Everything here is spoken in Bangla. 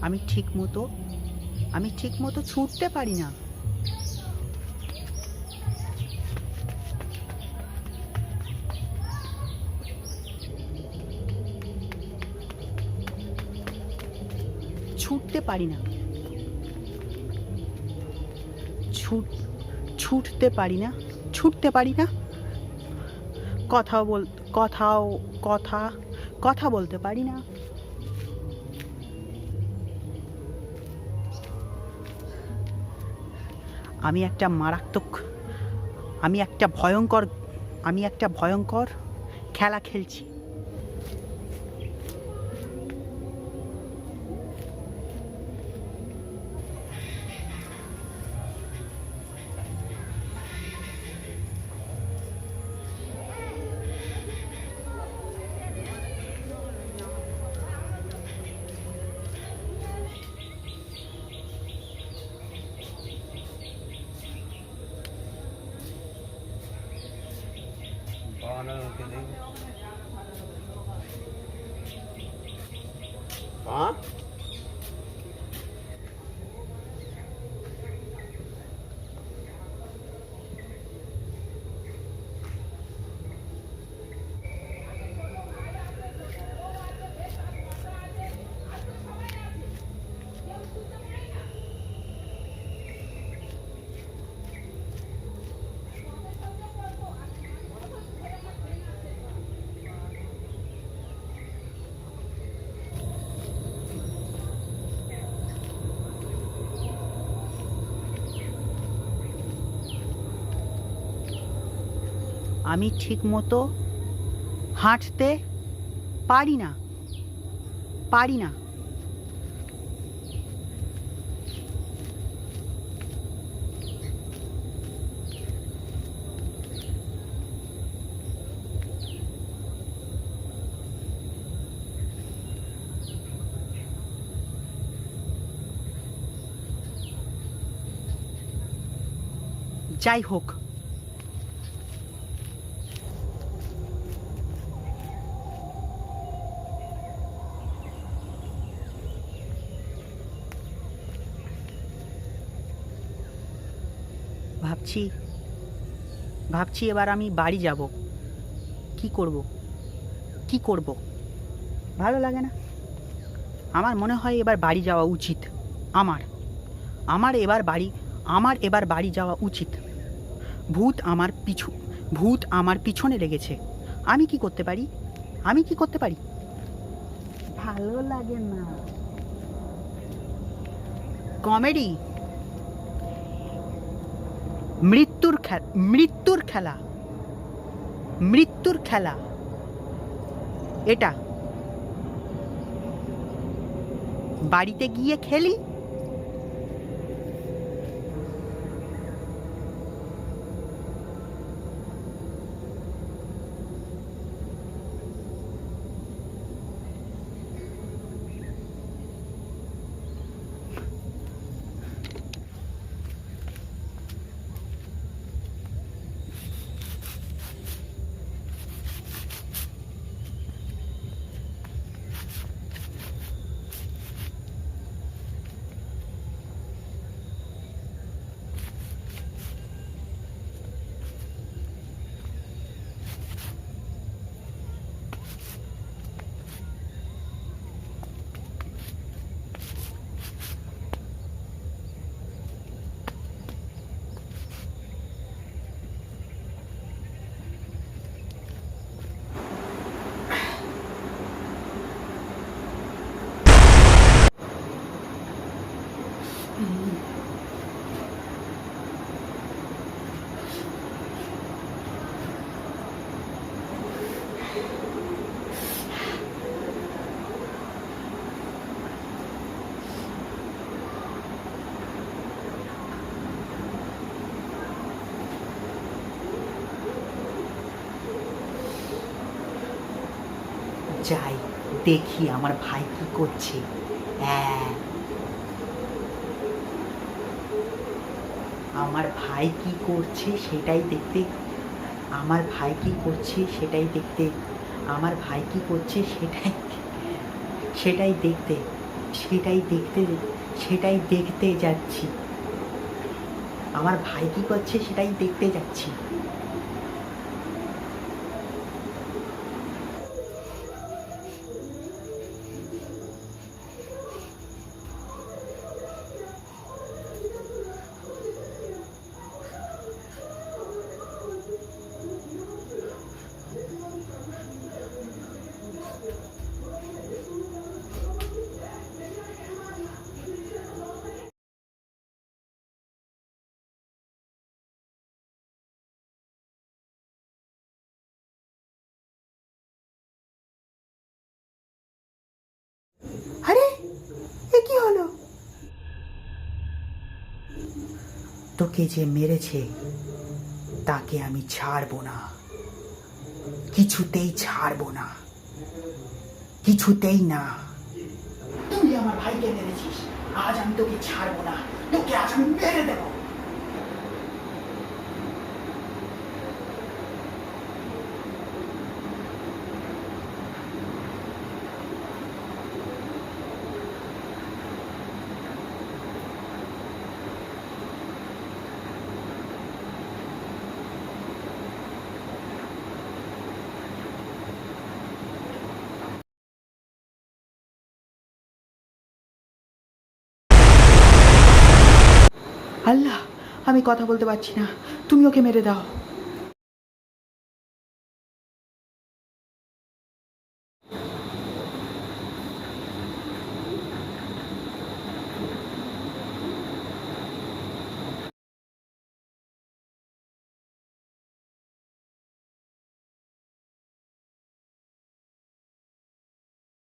আমি ঠিক মতো আমি ঠিক মতো ছুটতে পারি না। ছুটতে পারি না। ছুট, ছুটতে পারি না, ছুটতে পারি না। কথাও বল, কথাও, কথা কথা বলতে পারি না। আমি একটা মারাত্মক আমি একটা ভয়ঙ্কর আমি একটা ভয়ঙ্কর খেলা খেলছি। 啊？আমি ঠিক মতো হাঁটতে পারি না পারি না। যাই হোক ভাবছি। ভাবছি এবার আমি বাড়ি যাব। কি করব? কি করব? ভালো লাগে না। আমার মনে হয় এবার বাড়ি যাওয়া উচিত। আমার। আমার এবার বাড়ি আমার এবার বাড়ি যাওয়া উচিত। ভূত আমার পিছু ভূত আমার পিছনে লেগেছে। আমি কি করতে পারি? আমি কি করতে পারি? ভালো লাগে না। কমেডি। মৃত্যুর মৃত্যুর খেলা। মৃত্যুর খেলা। এটা। বাড়িতে গিয়ে খেলি যাই দেখি আমার ভাই কি করছে। হ্যাঁ। আমার ভাই কি করছে সেটাই দেখতে। আমার ভাই কি করছে সেটাই দেখতে। আমার ভাই কি করছে সেটাই সেটাই দেখতে। সেটাই দেখতে সেটাই দেখতে যাচ্ছি। আমার ভাই কি করছে সেটাই দেখতে যাচ্ছি। এ কি হলো? তোকে যে মেরেছে তাকে আমি ছাড়বো না। কিছুতেই ছাড়বো না। কিছুতেই না। তুই আমার ভাইকে মেরেছিস আজ আমি তোকে ছাড়বো না। তোকে আজ আমি মেরে দেবো। আল্লাহ আমি কথা বলতে পারছি না। তুমি ওকে মেরে দাও।